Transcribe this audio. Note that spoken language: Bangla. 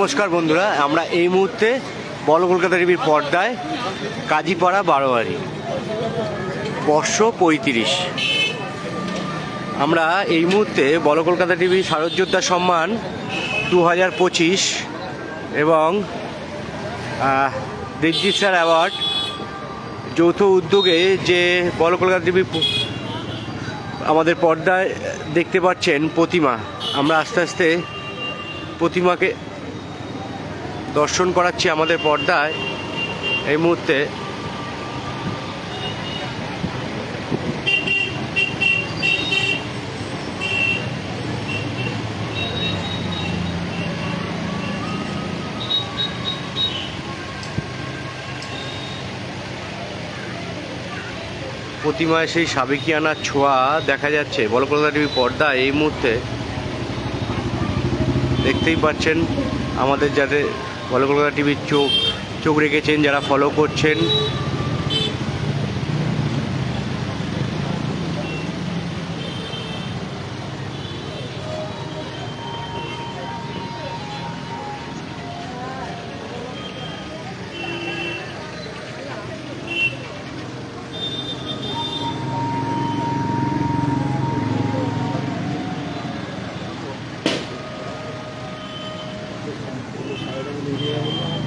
নমস্কার বন্ধুরা, আমরা এই মুহূর্তে বল কলকাতা টিভির পর্দায়, কাজীপাড়া বারোয়ারি, বর্ষ পঁয়ত্রিশ। আমরা এই মুহূর্তে বল কলকাতা টিভি শারদযোদ্ধা সম্মান দু হাজার পঁচিশ এবং দেবজিৎ স্যার অ্যাওয়ার্ড, যৌথ উদ্যোগে যে বল কলকাতা টিভি আমাদের পর্দায় দেখতে পাচ্ছেন প্রতিমা। আমরা আস্তে আস্তে প্রতিমাকে দর্শন করাচ্ছি আমাদের পর্দায় এই মুহূর্তে। প্রতিমায় সেই সাবেকিয়ানার ছোঁয়া দেখা যাচ্ছে। বলকলতা টিভি পর্দা এই মুহূর্তে দেখতেই পাচ্ছেন আমাদের যাদের বলকলতা টিভির চোখ চোখ রেখেছেন যারা ফলো করছেন। সাড়ে টাকা দিয়ে